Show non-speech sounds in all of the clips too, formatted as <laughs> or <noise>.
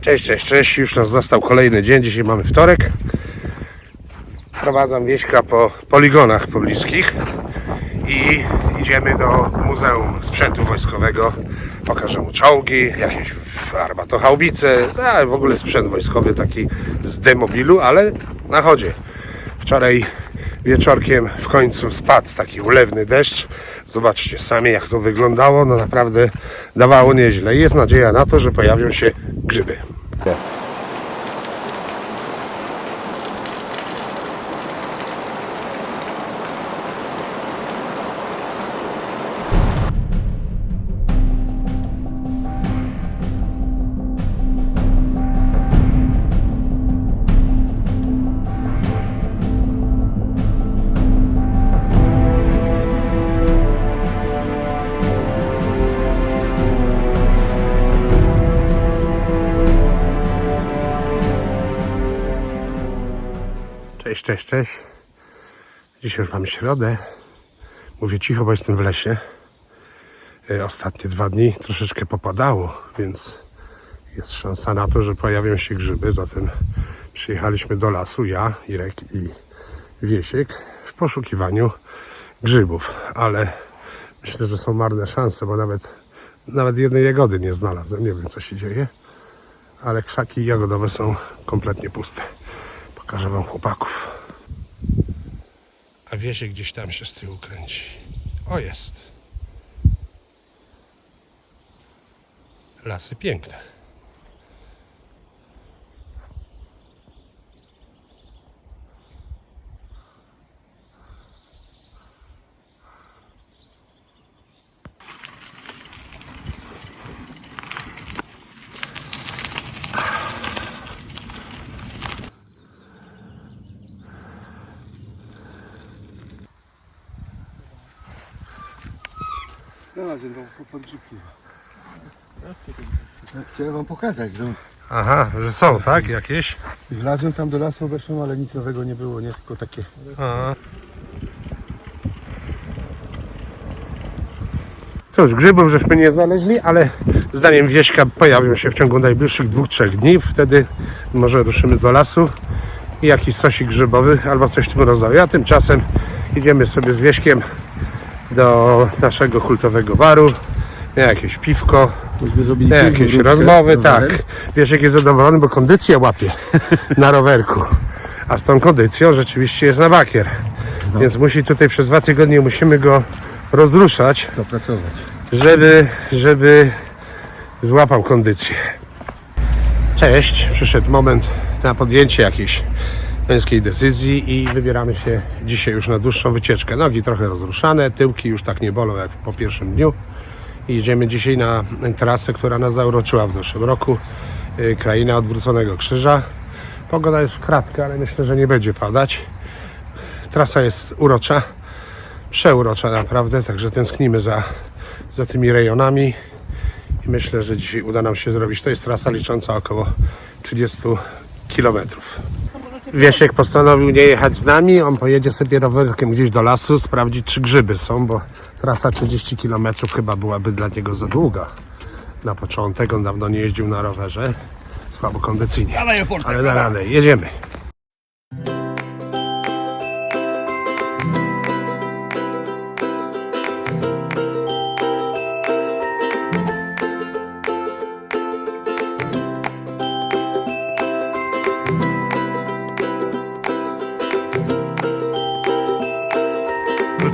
Cześć, cześć, cześć. Już nas został kolejny dzień. Dzisiaj mamy wtorek. Prowadzam wieśka po poligonach pobliskich i idziemy do Muzeum Sprzętu Wojskowego. Pokażę mu czołgi, jakieś armatochaubice, a w ogóle sprzęt wojskowy taki z demobilu, ale na chodzie. Wczoraj wieczorkiem w końcu spadł taki ulewny deszcz. Zobaczcie sami jak to wyglądało. No naprawdę dawało nieźle. Jest nadzieja na to, że pojawią się grzyby. Cześć, cześć. Dzisiaj już mamy środę. Mówię cicho, bo jestem w lesie. E, Ostatnie dwa dni troszeczkę popadało, więc jest szansa na to, że pojawią się grzyby. Zatem przyjechaliśmy do lasu, ja, Irek i Wiesiek w poszukiwaniu grzybów. Ale myślę, że są marne szanse, bo nawet, nawet jednej jagody nie znalazłem. Nie wiem, co się dzieje. Ale krzaki jagodowe są kompletnie puste. Pokażę wam chłopaków. A wiesie gdzieś tam się z tyłu kręci. O jest. Lasy piękne. Znalazłem tą podgrzybki. No, Chciałem wam pokazać, no. Aha, że są, tak? Jakieś? Wlazłem tam do lasu, weszłem, ale nic nowego nie było, nie? Tylko takie. Aha. Cóż, grzybów żeśmy nie znaleźli, ale zdaniem Wieśka pojawią się w ciągu najbliższych dwóch, trzech dni. Wtedy może ruszymy do lasu i jakiś sosik grzybowy albo coś w tym rodzaju. A tymczasem idziemy sobie z Wieśkiem do naszego kultowego baru. Na jakieś piwko, Myśmy zrobili na jakieś grupkę, rozmowy, rowerem. tak. Wieszek jest zadowolony, bo kondycję łapie <laughs> na rowerku. A z tą kondycją rzeczywiście jest na bakier. Więc musi tutaj przez dwa tygodnie musimy go rozruszać, Dopracować. żeby, żeby złapał kondycję. Cześć, przyszedł moment na podjęcie jakiejś męskiej decyzji i wybieramy się dzisiaj już na dłuższą wycieczkę. Nogi trochę rozruszane, tyłki już tak nie bolą jak po pierwszym dniu. I idziemy dzisiaj na trasę, która nas zauroczyła w zeszłym roku. Yy, Kraina Odwróconego Krzyża. Pogoda jest w kratkę, ale myślę, że nie będzie padać. Trasa jest urocza, przeurocza naprawdę, także tęsknimy za, za tymi rejonami i myślę, że dzisiaj uda nam się zrobić. To jest trasa licząca około 30 kilometrów. Wieszek postanowił nie jechać z nami, on pojedzie sobie rowerkiem gdzieś do lasu, sprawdzić czy grzyby są, bo trasa 30 km chyba byłaby dla niego za długa. Na początek, on dawno nie jeździł na rowerze, słabo kondycyjnie, ale da radę, jedziemy.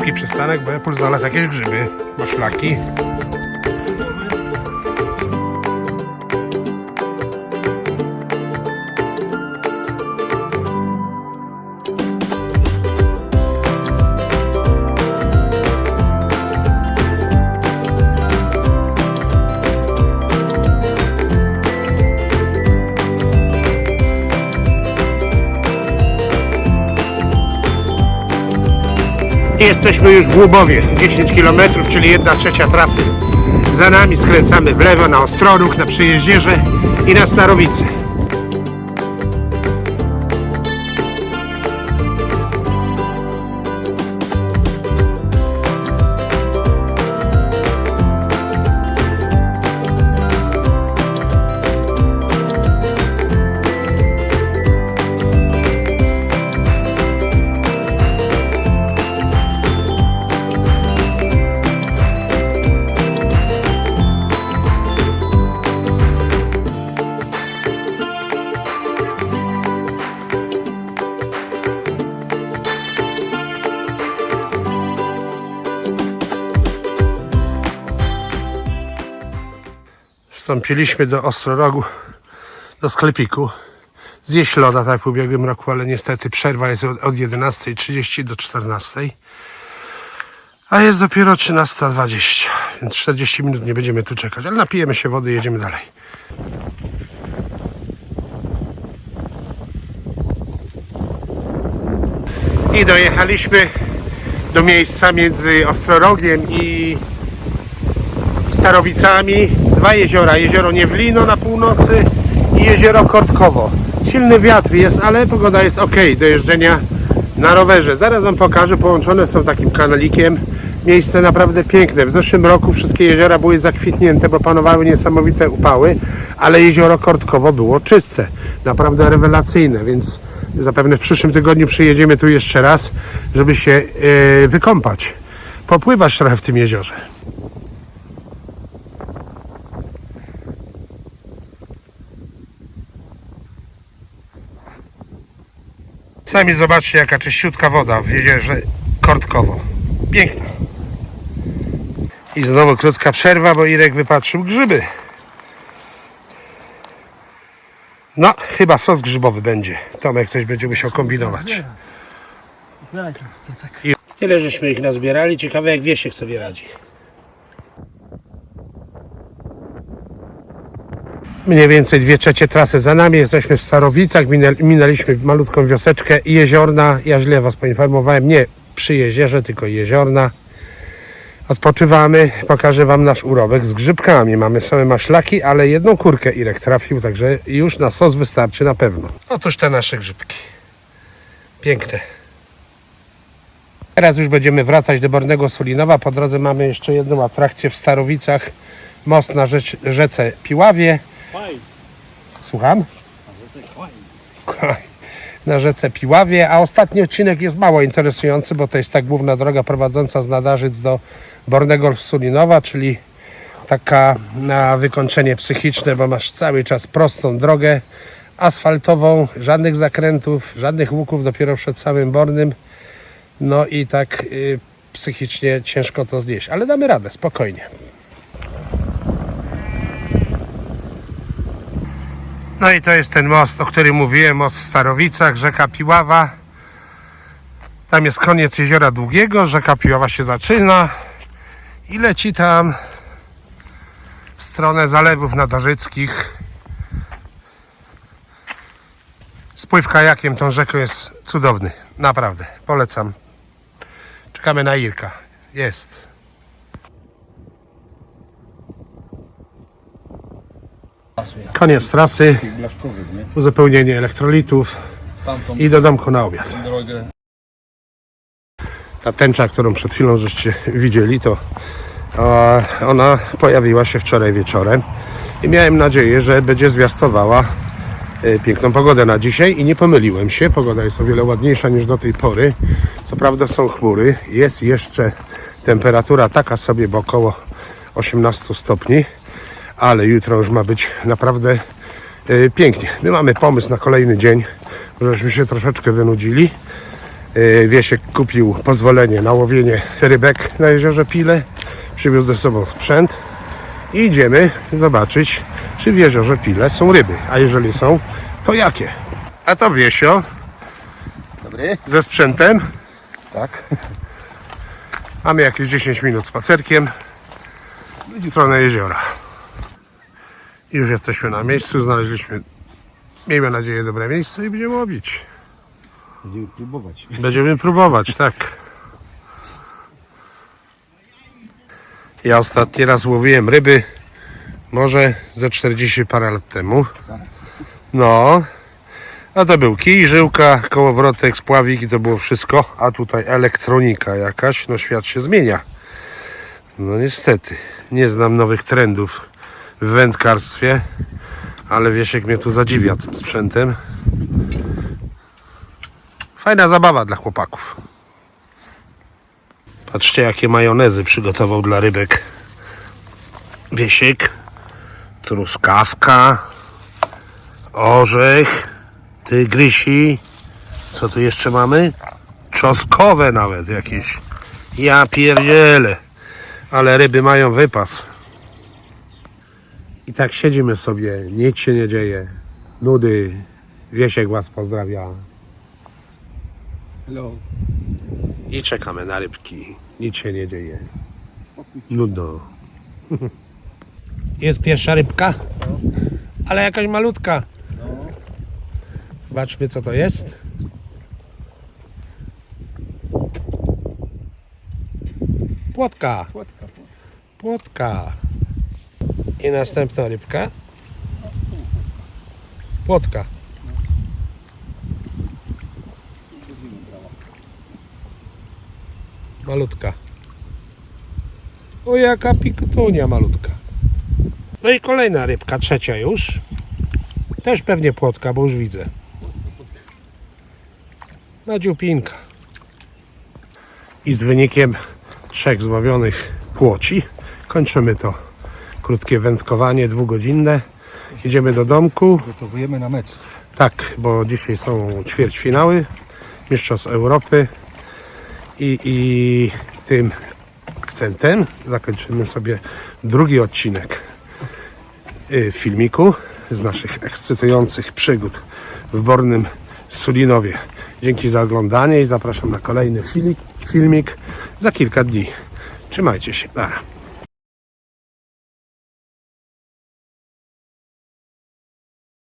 Krótki przystanek, bo Apple znalazł jakieś grzyby, maślaki. Jesteśmy już w Łubowie, 10 km, czyli 1 trzecia trasy. Za nami skręcamy w lewo na Ostroróg, na Przyjeździerze i na Starowice. Wstąpiliśmy do Ostrorogu, do sklepiku. Zjeść loda, tak jak w ubiegłym roku, ale niestety przerwa jest od, od 11.30 do 14.00. A jest dopiero 13.20, więc 40 minut nie będziemy tu czekać, ale napijemy się wody i jedziemy dalej. I dojechaliśmy do miejsca między Ostrorogiem i Starowicami, dwa jeziora. Jezioro Niewlino na północy i jezioro Kortkowo. Silny wiatr jest, ale pogoda jest ok do jeżdżenia na rowerze. Zaraz Wam pokażę, połączone są takim kanalikiem. Miejsce naprawdę piękne. W zeszłym roku wszystkie jeziora były zakwitnięte, bo panowały niesamowite upały, ale jezioro Kortkowo było czyste. Naprawdę rewelacyjne, więc zapewne w przyszłym tygodniu przyjedziemy tu jeszcze raz, żeby się e, wykąpać. Popływać trochę w tym jeziorze. Sami zobaczcie jaka czyściutka woda w jeziorze Kortkowo. Piękna. I znowu krótka przerwa, bo Irek wypatrzył grzyby. No, chyba sos grzybowy będzie. Tomek coś będzie musiał kombinować. Tyle żeśmy ich nazbierali. Ciekawe jak Wiesiek sobie radzi. Mniej więcej dwie trzecie trasy za nami. Jesteśmy w Starowicach. Minę- Minęliśmy malutką wioseczkę i jeziorna. Ja źle Was poinformowałem. Nie przy jezierze, tylko jeziorna. Odpoczywamy. Pokażę Wam nasz urobek z grzybkami. Mamy same maślaki, ale jedną kurkę Irek trafił, także już na sos wystarczy na pewno. Otóż te nasze grzybki. Piękne. Teraz już będziemy wracać do Bornego Sulinowa. Po drodze mamy jeszcze jedną atrakcję w Starowicach. Most na rzecz, rzece Piławie. Słucham? Na rzece Piławie, a ostatni odcinek jest mało interesujący, bo to jest ta główna droga prowadząca z Nadarzyc do Bornego Sulinowa, czyli taka na wykończenie psychiczne, bo masz cały czas prostą drogę asfaltową, żadnych zakrętów, żadnych łuków dopiero przed samym Bornym. No i tak y, psychicznie ciężko to znieść, ale damy radę, spokojnie. No i to jest ten most, o którym mówiłem, most w Starowicach, rzeka Piława. Tam jest koniec jeziora Długiego, rzeka Piława się zaczyna i leci tam w stronę zalewów nadarzyckich. Spływ kajakiem tą rzeką jest cudowny, naprawdę, polecam. Czekamy na Irka. Jest. Koniec trasy, Blaszkowy, nie? uzupełnienie elektrolitów i do domku na obiad. Ta tęcza, którą przed chwilą żeście widzieli, to ona pojawiła się wczoraj wieczorem i miałem nadzieję, że będzie zwiastowała e, piękną pogodę na dzisiaj i nie pomyliłem się. Pogoda jest o wiele ładniejsza niż do tej pory. Co prawda są chmury, jest jeszcze temperatura taka sobie, bo około 18 stopni, ale jutro już ma być naprawdę e, pięknie. My mamy pomysł na kolejny dzień, żeśmy się troszeczkę wynudzili. E, Wiesiek kupił pozwolenie na łowienie rybek na jeziorze Pile. Przywiózł ze sobą sprzęt i idziemy zobaczyć, czy w jeziorze Pile są ryby. A jeżeli są, to jakie? A to Wiesio Dobry. ze sprzętem. Tak. Mamy jakieś 10 minut spacerkiem w stronę jeziora. Już jesteśmy na miejscu, znaleźliśmy, miejmy nadzieję, dobre miejsce i będziemy łowić. Będziemy próbować. Będziemy próbować, tak. Ja ostatni raz łowiłem ryby może ze 40 parę lat temu. No. A to był kij, żyłka, kołowrotek, spławik i to było wszystko. A tutaj elektronika jakaś. No świat się zmienia. No niestety. Nie znam nowych trendów w wędkarstwie. Ale Wiesiek mnie tu zadziwia tym sprzętem. Fajna zabawa dla chłopaków. Patrzcie, jakie majonezy przygotował dla rybek. Wiesiek, truskawka, orzech, tygrysi. Co tu jeszcze mamy? Czosnkowe nawet jakieś. Ja pierdzielę. Ale ryby mają wypas. I tak siedzimy sobie, nic się nie dzieje. Nudy. Wiesiek was pozdrawia. Hello. I czekamy na rybki. Nic się nie dzieje. Nudno. <laughs> Jest pierwsza rybka, ale jakaś malutka. Zobaczmy co to jest. Płotka, Płotka, płotka. I następna rybka. Płotka. Malutka. O jaka pikutunia malutka. No i kolejna rybka, trzecia już. Też pewnie płotka, bo już widzę. Na dziupinka. I z wynikiem trzech złowionych płoci kończymy to krótkie wędkowanie dwugodzinne. Idziemy do domku. Gotowujemy na mecz. Tak, bo dzisiaj są ćwierćfinały Mistrzostw Europy i, i tym akcentem zakończymy sobie drugi odcinek y, filmiku z naszych ekscytujących przygód w Bornym Sulinowie. Dzięki za oglądanie i zapraszam na kolejny filmik, filmik za kilka dni. Trzymajcie się. Nara.